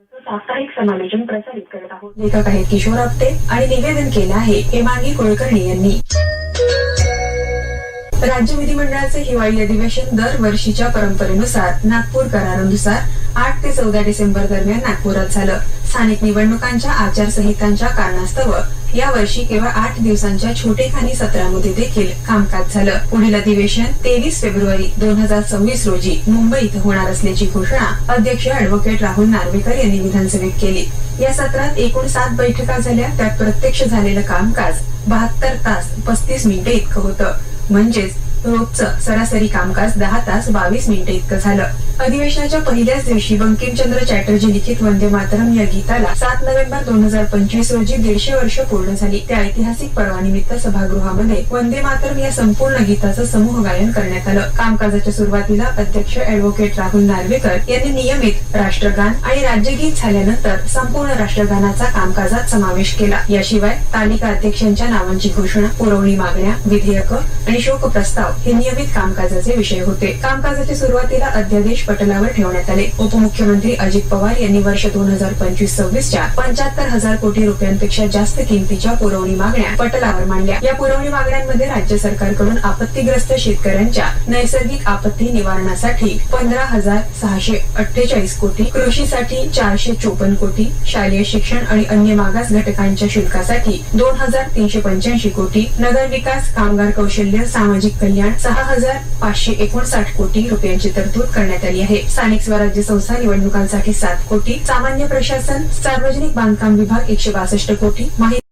साप्ताहिक समालोचन प्रसारित करत आहोत. लेखक आहेत किशोर आपटे आणि निवेदन केलं आहे हेमांगी कुलकर्णी यांनी. राज्य विधिमंडळाचे हिवाळी अधिवेशन दरवर्षीच्या परंपरेनुसार नागपूर करारानुसार आठ ते चौदा डिसेंबर दरम्यान नागपुरात झालं. स्थानिक निवडणुकांच्या आचारसंहितांच्या कारणास्तव या वर्षी केवळ आठ दिवसांच्या छोटेखानी सत्रामध्ये देखील कामकाज झालं. पुढील अधिवेशन तेवीस फेब्रुवारी दोन हजार सव्वीस रोजी मुंबई इथं होणार असल्याची घोषणा अध्यक्ष अॅडव्होकेट राहुल नार्वेकर यांनी विधानसभेत केली. या सत्रात एकूण सात बैठका झाल्या. त्यात प्रत्यक्ष झालेलं कामकाज बहात्तर तास पस्तीस मिनिटे इतकं होतं. म्हणजेच रोजचं सरासरी कामकाज दहा तास बावीस मिनिटं इतकं झालं. अधिवेशनाच्या पहिल्याच दिवशी बंकिमचंद्र चॅटर्जी लिखित वंदे मातरम या गीताला सात नोव्हेंबर दोन हजार पंचवीस रोजी दीडशे वर्ष पूर्ण झाली. त्या ऐतिहासिक पर्वानिमित्त सभागृहामध्ये वंदे मातरम या संपूर्ण गीताचं समूह गायन करण्यात आलं. कामकाजाच्या सुरुवातीला अध्यक्ष अॅडव्होकेट राहुल नार्वेकर यांनी नियमित राष्ट्रगान आणि राज्यगीत झाल्यानंतर संपूर्ण राष्ट्रगानाचा कामकाजात समावेश केला. याशिवाय तालिका अध्यक्षांच्या नावांची घोषणा पुरवणी मागण्या विधेयकं आणि शोक प्रस्ताव हे नियमित कामकाजाचे विषय होते. कामकाजाच्या सुरुवातीला अध्यादेश पटलावर ठेवण्यात आले. उपमुख्यमंत्री अजित पवार यांनी वर्ष दोन हजार पंचवीस सव्वीसच्या पंच्याहत्तर हजार कोटी रुपयांपेक्षा जास्त किमतीच्या पुरवणी मागण्या पटलावर मांडल्या. या पुरवणी मागण्यांमध्ये राज्य सरकारकडून आपत्तीग्रस्त शेतकऱ्यांच्या नैसर्गिक आपत्ती निवारणासाठी पंधरा हजार सहाशे अठ्ठेचाळीस कोटी कृषीसाठी चारशे चोपन्न कोटी शालेय शिक्षण आणि अन्य मागास घटकांच्या शुल्कासाठी दोन हजार तीनशे पंच्याऐंशी कोटी नगर विकास कामगार कौशल्य सामाजिक कल्याण सहा हजार पाचशे एकोणसाठ कोटी रुपयांची तरतूद करण्यात आली आहे. स्थानिक स्वराज्य संस्था निवडणुकांसाठी सात कोटी सामान्य प्रशासन सार्वजनिक बांधकाम विभाग एकशे बासष्ट कोटी माहिती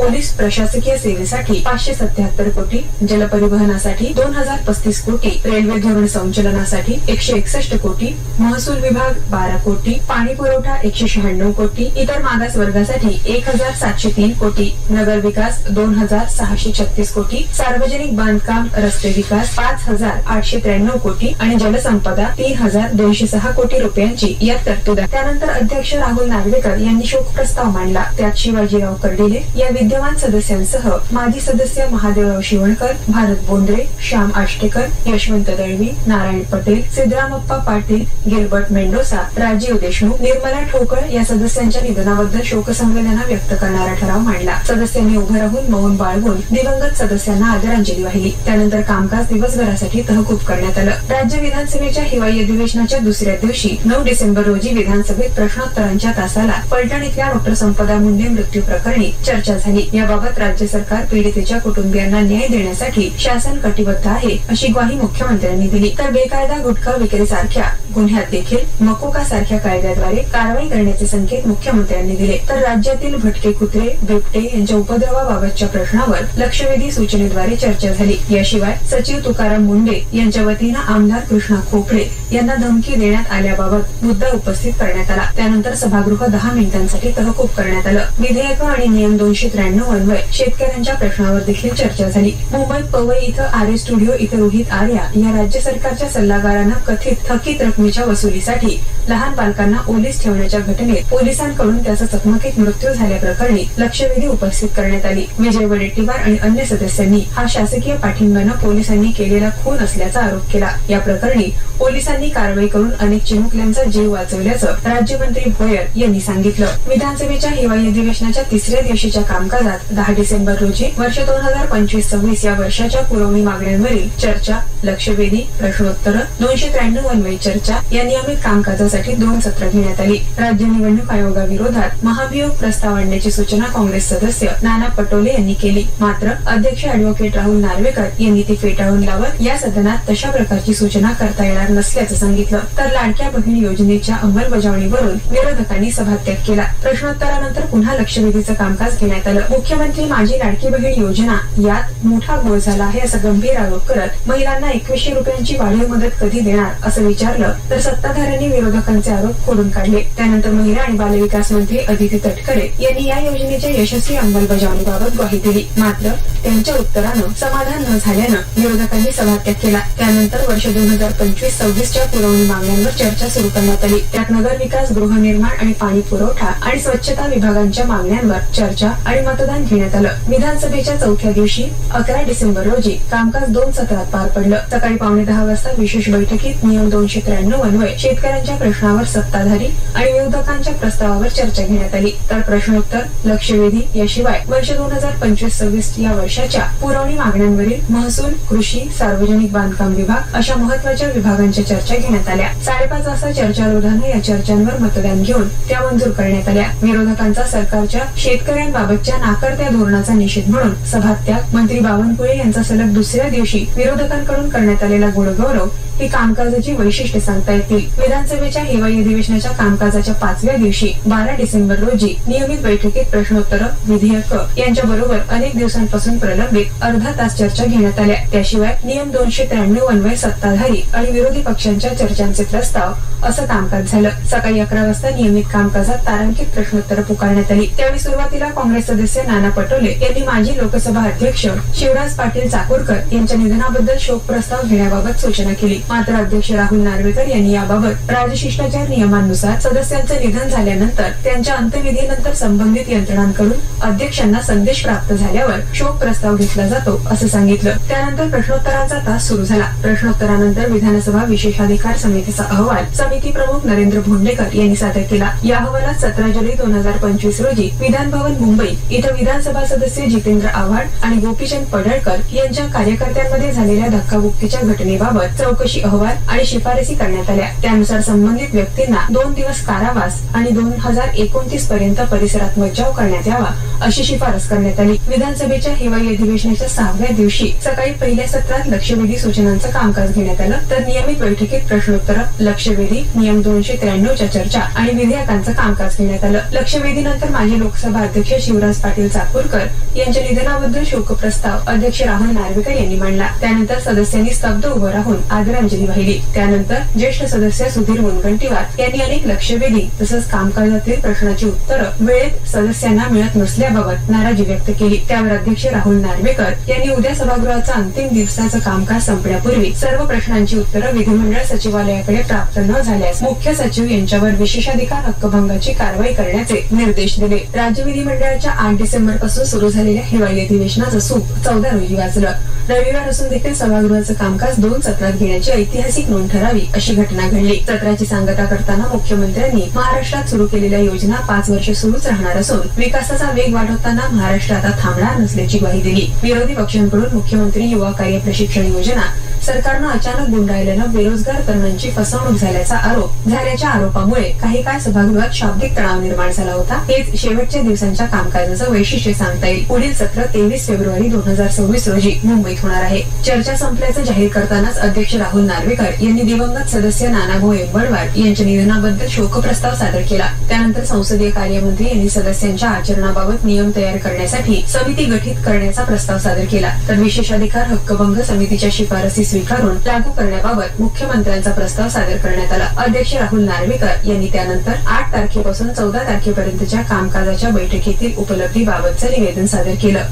पोलीस प्रशासकीय सेवेसाठी पाचशे सत्याहत्तर कोटी जलपरिवहनासाठी दोन हजार पस्तीस कोटी रेल्वे धोरण संचलनासाठी एकशे एकसष्ट कोटी महसूल विभाग बारा कोटी पाणी पुरवठा एकशे शहाण्णव कोटी इतर मागास वर्गासाठी एक हजार सातशे तीन कोटी नगर विकास दोन हजार सहाशे छत्तीस कोटी सार्वजनिक बांधकाम रस्ते विकास पाच हजार आठशे त्र्याण्णव कोटी आणि जलसंपदा तीन हजार दोनशे सहा कोटी रुपयांची यात तरतूद आहे. त्यानंतर अध्यक्ष राहुल नार्वेकर यांनी शोक प्रस्ताव मांडला. त्यात शिवाजीराव कर्डिले या विद्यमान सदस्यांसह माजी सदस्य महादेवराव शिवणकर भारत बोंद्रे श्याम आष्टेकर यशवंत दळवी नारायण पटेल सिद्धरामप्पा पाटील गिरबर्ट मेंडोसा राजीव देशमुख निर्मला ठोकळ या सदस्यांच्या निधनाबद्दल शोकसंवेदना व्यक्त करणारा ठराव मांडला. सदस्यांनी उभं राहून मौन बाळगून दिवंगत सदस्यांना आदरांजली वाहिली. त्यानंतर कामकाज दिवसभरासाठी तहकूब करण्यात आलं. राज्य विधानसभेच्या हिवाळी अधिवेशनाच्या दुसऱ्या दिवशी नऊ डिसेंबर रोजी विधानसभेत प्रश्नोत्तरांच्या तासाला पलटण इथल्या डॉक्टर संपदा मुंडे मृत्यू प्रकरणी चर्चा झाली. याबाबत राज्य सरकार पीडितेच्या कुटुंबियांना न्याय देण्यासाठी शासन कटिबद्ध आहे अशी ग्वाही मुख्यमंत्र्यांनी दिली. तर बेकायदा गुटखा विक्रीसारख्या गुन्ह्यात देखील मकोका सारख्या कायद्याद्वारे कारवाई करण्याचे संकेत मुख्यमंत्र्यांनी दिले. तर राज्यातील भटके कुत्रे बिबटे यांच्या उपद्रवाबाबतच्या प्रश्नावर लक्षवेधी सूचनेद्वारे चर्चा झाली. याशिवाय सचिव तुकाराम मुंडे यांच्या वतीनं आमदार कृष्णा खोपडे यांना धमकी देण्यात आल्याबाबत मुद्दा उपस्थित करण्यात आला. त्यानंतर सभागृह दहा मिनिटांसाठी तहकूब करण्यात आलं. विधेयक आणि नियम दोनशे त्र्याण्णव ब्याण्णव अन्वय शेतकऱ्यांच्या प्रश्नावर देखील चर्चा झाली. मुंबईत पवई इथं आर्य स्टुडिओ इथं रोहित आर्या या राज्य सरकारच्या सल्लागारानं कथित थकीत रकमेच्या वसुलीसाठी लहान बालकांना ओलीस ठेवण्याच्या घटनेत पोलिसांकडून त्याचा चकमकीत मृत्यू झाल्याप्रकरणी लक्षवेधी उपस्थित करण्यात आली. विजय वडेट्टीवार आणि अन्य सदस्यांनी हा शासकीय पाठिंब्यानं पोलिसांनी केलेला खून असल्याचा आरोप केला. या प्रकरणी पोलिसांनी कारवाई करून अनेक चिमुकल्यांचा जीव वाचवल्याचं राज्यमंत्री भोयर यांनी सांगितलं. विधानसभेच्या हिवाळी अधिवेशनाच्या तिसऱ्या दिवशीच्या कामकाज कामकाजात दहा डिसेंबर रोजी वर्ष दोन हजार पंचवीस सव्वीस या वर्षाच्या पुरवणी मागण्यांवरील चर्चा लक्षवेधी प्रश्नोत्तर दोनशे त्र्याण्णव अन्वयी चर्चा या नियमित कामकाजासाठी दोन सत्र घेण्यात आली. राज्य निवडणूक आयोगाविरोधात महाभियोग प्रस्ताव आणण्याची सूचना काँग्रेस सदस्य नाना पटोले यांनी केली. मात्र अध्यक्ष अॅडव्होकेट राहुल नार्वेकर यांनी ती फेटाळून लावत या सदनात तशा प्रकारची सूचना करता येणार नसल्याचं सांगितलं. तर लाडक्या बहीण योजनेच्या अंमलबजावणीवरून विरोधकांनी सभात्याग केला. प्रश्नोत्तरानंतर पुन्हा लक्षवेधीचं कामकाज घेण्यात आलं. मुख्यमंत्री माझी लाडकी बहीण योजना यात मोठा घोळ झाला आहे असा गंभीर आरोप करत महिलांना एकवीसशे रुपयांची वाढीव मदत कधी देणार असं विचारलं तर सत्ताधाऱ्यांनी विरोधकांचे आरोप खोडून काढले. त्यानंतर महिला आणि बालविकास मंत्री अदिती तटकरे यांनी या योजनेच्या यशस्वी अंमलबजावणीबाबत ग्वाही दिली. मात्र त्यांच्या उत्तरानं समाधान न झाल्यानं विरोधकांनी सभात्याग केला. त्यानंतर वर्ष दोन हजार पंचवीस सव्वीसच्या पुरवणी मागण्यांवर चर्चा सुरू करण्यात आली. त्यात नगरविकास गृहनिर्माण आणि पाणी पुरवठा आणि स्वच्छता विभागांच्या मागण्यांवर चर्चा आणि मतदान घेण्यात आलं. विधानसभेच्या चौथ्या दिवशी अकरा डिसेंबर रोजी कामकाज दोन सत्रात पार पडलं. सकाळी पावणे दहा वाजता विशेष बैठकीत नियम दोनशे त्र्याण्णव अन्वय शेतकऱ्यांच्या प्रश्नावर सत्ताधारी आणि विरोधकांच्या प्रस्तावावर चर्चा घेण्यात आली. तर प्रश्नोत्तर लक्षवेधी याशिवाय वर्ष दोन हजार पंचवीस सव्वीस या वर्षाच्या पुरवणी मागण्यांवरील महसूल कृषी सार्वजनिक बांधकाम विभाग अशा महत्त्वाच्या विभागांच्या चर्चा घेण्यात आल्या. साडेपाच वाजता चर्चारोधानं या चर्चांवर मतदान घेऊन त्या मंजूर करण्यात आल्या. विरोधकांचा सरकारच्या शेतकऱ्यांबाबतच्या नाकर्त्या धोरणाचा निषेध म्हणून सभात्याग मंत्री बावनकुळे यांचा सलग दुसऱ्या दिवशी विरोधकांकडून करण्यात आलेला गुणगौरव ही कामकाजाची वैशिष्ट्ये सांगता येतील. विधानसभेच्या हिवाळी अधिवेशनाच्या कामकाजाच्या पाचव्या दिवशी बारा डिसेंबर रोजी नियमित बैठकीत प्रश्नोत्तर विधेयक यांच्याबरोबर अनेक दिवसांपासून प्रलंबित अर्धा तास चर्चा घेण्यात आल्या. त्याशिवाय नियम दोनशे त्र्याण्णव अन्वय सत्ताधारी आणि विरोधी पक्षांच्या चर्चांचे प्रस्ताव असं कामकाज झालं. सकाळी अकरा वाजता नियमित कामकाजात तारांकित प्रश्नोत्तर पुकारण्यात आली. त्यावेळी सुरुवातीला काँग्रेस सदस्य नाना पटोले यांनी माजी लोकसभा अध्यक्ष शिवराज पाटील चाकूरकर यांच्या निधनाबद्दल शोक प्रस्ताव घेण्याबाबत सूचना केली. मात्र अध्यक्ष राहुल नार्वेकर यांनी याबाबत राजशिष्टाचार नियमांनुसार सदस्यांचं निधन झाल्यानंतर त्यांच्या अंत्यविधीनंतर संबंधित यंत्रणांकडून अध्यक्षांना संदेश प्राप्त झाल्यावर शोक प्रस्ताव घेतला जातो असं सांगितलं. त्यानंतर प्रश्नोत्तरांचा तास सुरू झाला. प्रश्नोत्तरानंतर विधानसभा विशेषाधिकार समितीचा अहवाल समिती प्रमुख नरेंद्र भोंडेकर यांनी सादर केला. या अहवालात सतरा जुलै दोन हजार पंचवीस रोजी विधानभवन मुंबई इथं विधानसभा सदस्य जितेंद्र आव्हाड आणि गोपीचंद पडळकर यांच्या कार्यकर्त्यांमध्ये झालेल्या धक्काबुक्कीच्या घटनेबाबत चौकशी अहवाल आणि शिफारसी करण्यात आल्या. त्यानुसार संबंधित व्यक्तींना दोन दिवस कारावास आणि दोन हजार एकोणतीस पर्यंत परिसरात मज्जाव करण्यात यावा अशी शिफारस करण्यात आली. विधानसभेच्या हिवाळी अधिवेशनाच्या सहाव्या दिवशी सकाळी पहिल्या सत्रात लक्षवेधी सूचनांचं कामकाज घेण्यात आलं. तर नियमित बैठकीत प्रश्नोत्तर लक्षवेधी नियम दोनशे त्र्याण्णवच्या चर्चा आणि विधेयकांचं कामकाज घेण्यात आलं. लक्षवेधीनंतर माजी लोकसभा अध्यक्ष शिवराज पाटील चाकूरकर यांच्या निधनाबद्दल शोकप्रस्ताव अध्यक्ष राहुल नार्वेकर यांनी मांडला. त्यानंतर सदस्यांनी स्तब्ध उभं राहून आदरांजली आदरांजली वाहिली. त्यानंतर ज्येष्ठ सदस्य सुधीर मुनगंटीवार यांनी अनेक लक्षवेधी तसंच कामकाजातील प्रश्नाची उत्तरं वेळेत सदस्यांना मिळत नसल्याबाबत नाराजी व्यक्त केली. त्यावर अध्यक्ष राहुल नार्वेकर यांनी उद्या सभागृहाचा अंतिम दिवसाचं कामकाज संपण्यापूर्वी सर्व प्रश्नांची उत्तरं विधिमंडळ सचिवालयाकडे प्राप्त न झाल्यास मुख्य सचिव यांच्यावर विशेषाधिकार हक्कभंगाची कारवाई करण्याचे निर्देश दिले. राज्य विधिमंडळाच्या आठ डिसेंबरपासून सुरू झालेल्या हिवाळी अधिवेशनाचं सूप चौदा रोजी वाजलं. रविवार असून देखील सभागृहाचं कामकाज दोन सत्रात घेण्याची ऐतिहासिक नोंद ठरावी अशी घटना घडली. सत्राची सांगता करताना मुख्यमंत्र्यांनी महाराष्ट्रात सुरू केलेल्या योजना पाच वर्ष सुरूच राहणार असून विकासाचा वेग वाढवताना महाराष्ट्र आता थांबणार नसल्याची ग्वाही दिली. विरोधी पक्षांकडून मुख्यमंत्री युवा कार्य प्रशिक्षण योजना सरकारनं अचानक गुंडाळल्यानं बेरोजगार तरुणांची फसवणूक झाल्याचा आरोप. झाल्याच्या आरोपामुळे काही काळ सभागृहात शाब्दिक तणाव निर्माण झाला होता. हेच शेवटच्या दिवसांच्या कामकाजाचं वैशिष्ट्य सांगता येईल. पुढील सत्र तेवीस फेब्रुवारी दोन हजार सव्वीस रोजी मुंबईत होणार आहे. चर्चा संपल्याचं जाहीर करतानाच अध्यक्ष राहुल नार्वेकर यांनी दिवंगत सदस्य नानाभाऊ एंबडवार यांच्या निधनाबद्दल शोकप्रस्ताव सादर केला. त्यानंतर संसदीय कार्यमंत्री यांनी सदस्यांच्या आचरणाबाबत नियम तयार करण्यासाठी समिती गठीत करण्याचा प्रस्ताव सादर केला. तर विशेषाधिकार हक्कभंग समितीच्या शिफारसी स्वीकारून लागू करण्याबाबत मुख्यमंत्र्यांचा प्रस्ताव सादर करण्यात आला. अध्यक्ष राहुल नार्वेकर यांनी त्यानंतर आठ तारखेपासून चौदा तारखेपर्यंतच्या कामकाजाच्या बैठकीतील उपलब्धीबाबतचं निवेदन सादर केलं.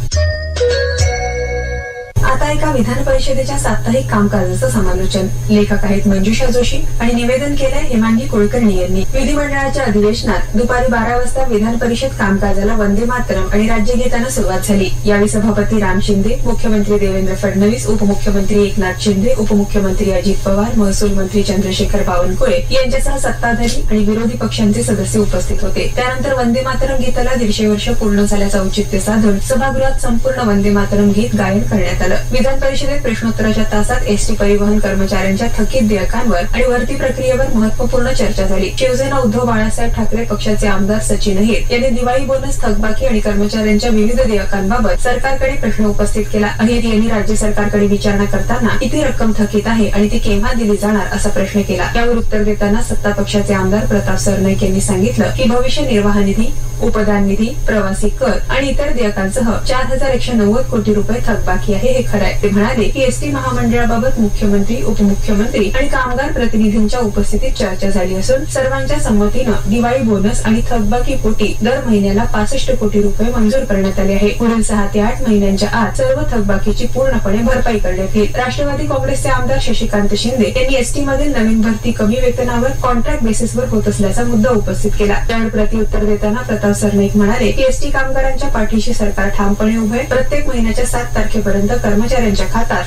आता एका विधान परिषदेच्या साप्ताहिक कामकाजाचं समालोचन. लेखक आहेत मंजुषा जोशी आणि निवेदन केलंय हेमांगी कुलकर्णी यांनी. विधिमंडळाच्या अधिवेशनात दुपारी बारा वाजता विधान परिषद कामकाजाला वंदे मातरम आणि राज्यगीतानं सुरुवात झाली. यावेळी सभापती राम शिंदे मुख्यमंत्री देवेंद्र फडणवीस उपमुख्यमंत्री एकनाथ शिंदे उपमुख्यमंत्री अजित पवार महसूल मंत्री चंद्रशेखर बावनकुळे यांच्यासह सत्ताधारी आणि विरोधी पक्षांचे सदस्य उपस्थित होते. त्यानंतर वंदे मातरम गीताला दीडशे वर्ष पूर्ण झाल्याचं औचित्य साधून सभागृहात संपूर्ण वंदे मातरम गीत गायन करण्यात आलं. विधान परिषदेत प्रश्नोत्तराच्या तासात एसटी परिवहन कर्मचाऱ्यांच्या थकीत देयकांवर आणि भरती प्रक्रियेवर महत्त्वपूर्ण चर्चा झाली. शिवसेना उद्धव बाळासाहेब ठाकरे पक्षाचे आमदार सचिन अहिर यांनी दिवाळी बोनस थकबाकी आणि कर्मचाऱ्यांच्या विविध देयकांबाबत सरकारकडे प्रश्न उपस्थित केला. अहिर यांनी राज्य सरकारकडे विचारणा करताना किती रक्कम थकीत आहे आणि ती केव्हा दिली जाणार असा प्रश्न केला. यावर उत्तर देताना सत्ता पक्षाचे आमदार प्रताप सरनाईक यांनी सांगितलं की भविष्य निर्वाह निधी उपदान निधी प्रवासी कर आणि इतर देयकांसह चार हजार एकशे नव्वद कोटी रुपये थकबाकी आहे हे खरं आहे. ते म्हणाले की एसटी महामंडळाबाबत मुख्यमंत्री उपमुख्यमंत्री आणि कामगार प्रतिनिधींच्या उपस्थितीत चर्चा झाली असून सर्वांच्या संमतीनं दिवाळी बोनस आणि थकबाकी पोटी दर महिन्याला पासष्ट कोटी रुपये मंजूर करण्यात आले आहे. पुढील सहा ते आठ महिन्यांच्या आत सर्व थकबाकीची पूर्णपणे भरपाई करण्यात येईल. राष्ट्रवादी काँग्रेसचे आमदार शशिकांत शिंदे यांनी एसटी मधील नवीन भरती कमी वेतनावर कॉन्ट्रॅक्ट बेसिसवर होत असल्याचा मुद्दा उपस्थित केला. त्यावर प्रतिउत्तर देताना प्रताप सरनाईक म्हणाले की एसटी कामगारांच्या पाठीशी सरकार ठामपणे उभे प्रत्येक महिन्याच्या सात तारखेपर्यंत कर्मचाऱ्यांच्या खात्यात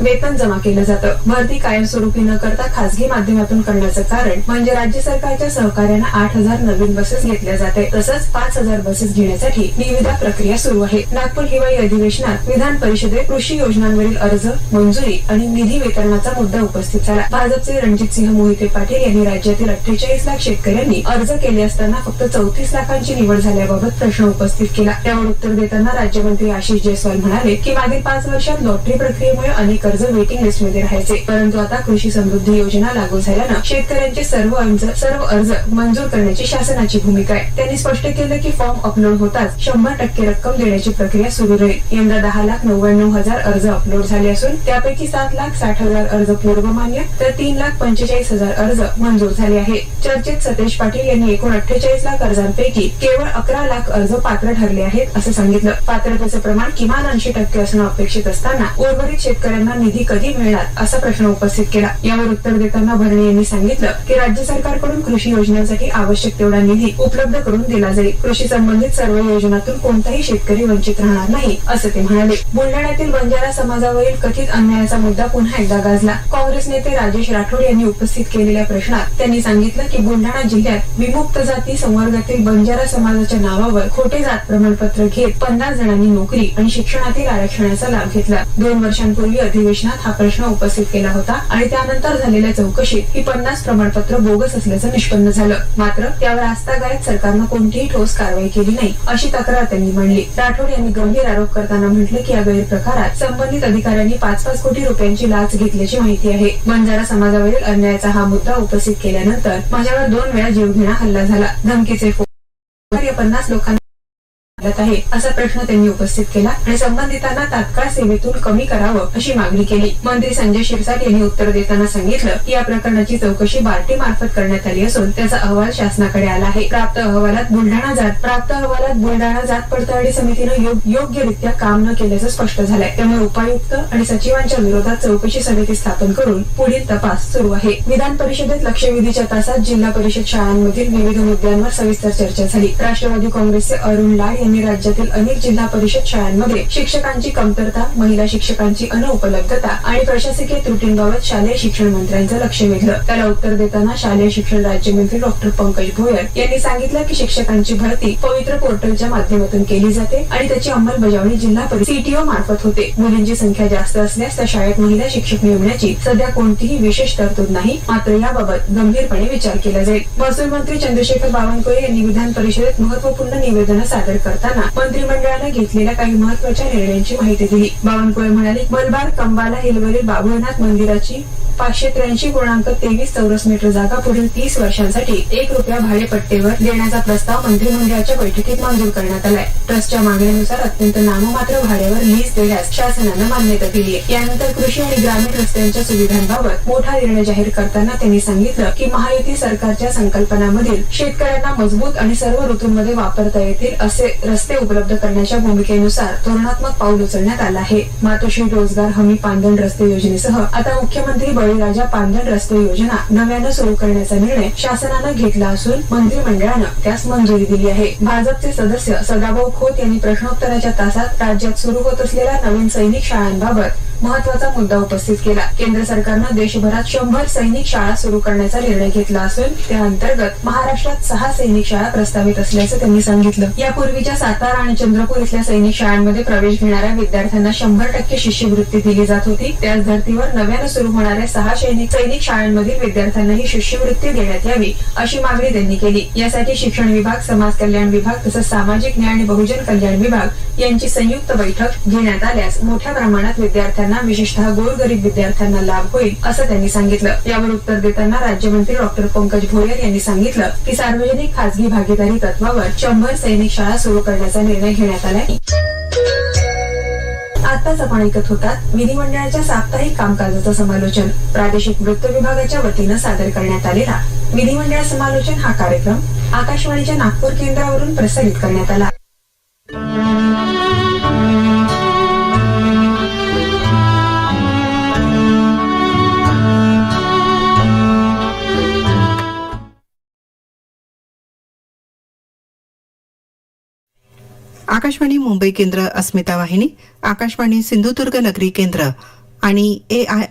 वेतन जमा केलं जातं. भरती कायमस्वरूपी न करता खासगी माध्यमातून करण्याचं कारण म्हणजे राज्य सरकारच्या सहकार्यानं आठ हजार नवीन बसेस घेतल्या जाते. तसंच पाच हजार बसेस घेण्यासाठी निविदा प्रक्रिया सुरू आहे. नागपूर हिवाळी अधिवेशनात विधान परिषदेत कृषी योजनांवरील अर्ज मंजुरी आणि निधी वितरणाचा मुद्दा उपस्थित झाला. भाजपचे रणजित सिंह मोहिते पाटील यांनी राज्यातील अठ्ठेचाळीस लाख शेतकऱ्यांनी अर्ज केले असताना फक्त चौतीस लाखांची निवड झाल्याबाबत प्रश्न उपस्थित केला. त्यावर उत्तर देताना राज्यमंत्री आशिष जयस्वाल म्हणाले की मागील पाच वर्षात लॉटरी प्रक्रियेमुळे अनेक अर्ज वेटिंग लिस्टमध्ये राहायचे. परंतु आता कृषी समृद्धी योजना लागू झाल्यानं शेतकऱ्यांचे सर्व अर्ज सर्व अर्ज मंजूर करण्याची शासनाची भूमिका आहे. त्यांनी स्पष्ट केलं की फॉर्म अपलोड होताच शंभर टक्के रक्कम देण्याची प्रक्रिया सुरू राहील. यंदा दहा लाख नव्याण्णव हजार अर्ज अपलोड झाले असून त्यापैकी सात लाख साठ हजार अर्ज पूर्वमान्य तर तीन लाख पंचेचाळीस हजार अर्ज मंजूर झाले आहे चर्चेत सतेज पाटील यांनी एकूण अठ्ठेचाळीस लाख अर्जांपैकी केवळ अकरा लाख अर्ज पात्र ठरले आहेत असं सांगितलं. पात्रतेचं प्रमाण किमान ऐंशी टक्के असणं अपेक्षित असताना उर्वरित शेतकऱ्यांना निधी कधी मिळणार असा प्रश्न उपस्थित केला. यावर उत्तर देताना भरणे यांनी सांगितलं की राज्य सरकारकडून कृषी योजनांसाठी आवश्यक तेवढा एवढा निधी उपलब्ध करून दिला जाईल. कृषी संबंधित सर्व योजनातून कोणताही शेतकरी वंचित राहणार नाही असं ते म्हणाले. बुलढाण्यातील बंजारा समाजावरील कथित अन्यायाचा मुद्दा पुन्हा एकदा गाजला. काँग्रेस नेते राजेश राठोड यांनी उपस्थित केलेल्या प्रश्नात त्यांनी सांगितलं की बुलढाणा जिल्ह्यात विमुक्त जाती संवर्गातील बंजारा समाजाच्या नावावर खोटे जात प्रमाणपत्र घेत पन्नास जणांनी नोकरी आणि शिक्षणातील आरक्षणाचा लाभ घेतला. दोन वर्षांपूर्वी अधिवेशनात हा प्रश्न उपस्थित केला होता आणि त्यानंतर झालेल्या चौकशीत ही पन्नास प्रमाणपत्र बोगस असल्याचं निष्पन्न झालं. मात्र त्यावर रास्तागायत सरकारनं कोणतीही ठोस कारवाई केली नाही अशी तक्रार त्यांनी मांडली. राठोड यांनी गंभीर आरोप करताना म्हटलं की या गैरप्रकारात संबंधित अधिकाऱ्यांनी पाच पाच कोटी रुपयांची लाच घेतल्याची माहिती आहे. बंजारा समाजावरील अन्यायाचा हा मुद्दा उपस्थित केल्यानंतर माझ्यावर दोन वेळा जीवघेणा हल्ला झाला. धमकीचे फोन पन्नास लोकांना लागत आहे असा प्रश्न त्यांनी उपस्थित केला आणि संबंधितांना तात्काळ सेवेतून कमी करावं अशी मागणी केली. मंत्री संजय शिरसाट यांनी उत्तर देताना सांगितलं की या प्रकरणाची चौकशी बार्टी मार्फत करण्यात आली असून त्याचा अहवाल शासनाकडे आला आहे. प्राप्त अहवालात बुलढाणा जात प्राप्त अहवालात बुलढाणा जात पडताळणी समितीनं योग्यरित्या काम न केल्याचं स्पष्ट झालंय. त्यामुळे उपायुक्त आणि सचिवांच्या विरोधात चौकशी समिती स्थापन करून पुढील तपास सुरू आहे. विधान परिषदेत लक्षवेधीच्या तासात जिल्हा परिषद शाळांमधील विविध मुद्द्यांवर सविस्तर चर्चा झाली. राष्ट्रवादी काँग्रेसचे अरुण लाड यांनी राज्यातील अनेक जिल्हा परिषद शाळांमध्ये शिक्षकांची कमतरता महिला शिक्षकांची अनुपलब्धता आणि प्रशासकीय त्रुटींबाबत शालेय शिक्षण मंत्र्यांचं लक्ष वेधलं. त्याला उत्तर देताना शालेय शिक्षण राज्यमंत्री डॉक्टर पंकज भोयर यांनी सांगितलं की शिक्षकांची भरती पवित्र पोर्टलच्या माध्यमातून केली जाते आणि त्याची अंमलबजावणी जिल्हा सीटीओ मार्फत होते. मुलींची संख्या जास्त असल्यास त्या शाळेत महिला शिक्षक नेमण्याची सध्या कोणतीही विशेष तरतूद नाही मात्र याबाबत गंभीरपणे विचार केला जाईल. महसूल मंत्री चंद्रशेखर बावनकुळे यांनी विधान परिषदेत महत्त्वपूर्ण निवेदनं सादर करतात असताना मंत्रिमंडळानं घेतलेल्या काही महत्त्वाच्या निर्णयांची माहिती दिली. बावनकुळे म्हणाले मलबार कंबाला हिलवरील बाबुळनाथ मंदिराची पाचशे त्र्याऐंशी पूर्णांक तेवीस चौरस मीटर जागा पुढील तीस वर्षांसाठी एक रुपया भाडेपट्टीवर देण्याचा प्रस्ताव मंत्रिमंडळाच्या बैठकीत मंजूर करण्यात आलाय. ट्रस्टच्या मागणीनुसार अत्यंत नाममात्र भाड्यावर लीज देण्यास शासनानं मान्यता दिली आहे यानंतर कृषी आणि ग्रामीण रस्त्यांच्या सुविधांबाबत मोठा निर्णय जाहीर करताना त्यांनी सांगितलं की महायुती सरकारच्या संकल्पनामधील शेतकऱ्यांना मजबूत आणि सर्व ऋतूंमध्ये वापरता येतील असे रस्ते उपलब्ध करण्याच्या भूमिकेनुसार धोरणात्मक पाऊल उचलण्यात आलं आहे. मातोश्री रोजगार हमी पांदण रस्ते योजनेसह आता मुख्यमंत्री बळीराजा पांदण रस्ते योजना नव्यानं सुरू करण्याचा निर्णय शासनानं घेतला असून मंत्रिमंडळानं त्यास मंजुरी दिली आहे. भाजपचे सदस्य सदाभाऊ खोत यांनी प्रश्नोत्तराच्या तासात राज्यात सुरू होत असलेल्या नवीन सैनिक शाळांबाबत महत्त्वाचा मुद्दा उपस्थित केला. केंद्र सरकारनं देशभरात शंभर सैनिक शाळा सुरू करण्याचा निर्णय घेतला असून त्या अंतर्गत महाराष्ट्रात सहा सैनिक शाळा प्रस्तावित असल्याचं त्यांनी सांगितलं. यापूर्वीच्या सातारा आणि चंद्रपूर इथल्या सैनिक शाळांमध्ये प्रवेश घेणाऱ्या विद्यार्थ्यांना शंभर टक्के शिष्यवृत्ती दिली जात होती. त्याच धर्तीवर नव्यानं सुरू होणाऱ्या सहा सैनिक सैनिक शाळांमधील विद्यार्थ्यांनाही शिष्यवृत्ती देण्यात यावी अशी मागणी त्यांनी केली. यासाठी शिक्षण विभाग समाज कल्याण विभाग तसंच सामाजिक न्याय आणि बहुजन कल्याण विभाग यांची संयुक्त बैठक घेण्यात आल्यास मोठ्या प्रमाणात विद्यार्थ्यांना विशेषतः गोरगरीब विद्यार्थ्यांना लाभ होईल असं त्यांनी सांगितलं. यावर उत्तर देताना राज्यमंत्री डॉक्टर पंकज भोयर यांनी सांगितलं की सार्वजनिक खासगी भागीदारी तत्वावर शंभर सैनिक शाळा सुरू करण्याचा निर्णय घेण्यात आलाय आताच आपण ऐकत होतात विधिमंडळाच्या साप्ताहिक कामकाजाचं समालोचन. प्रादेशिक वृत्त विभागाच्या वतीनं सादर करण्यात आलेला विधिमंडळ समालोचन हा कार्यक्रम आकाशवाणीच्या नागपूर केंद्रावरून प्रसारित करण्यात आला. आकाशवाणी मुंबई केंद्र अस्मिता वाहिनी आकाशवाणी सिंधुदुर्ग नगरी केंद्र आणि ए आय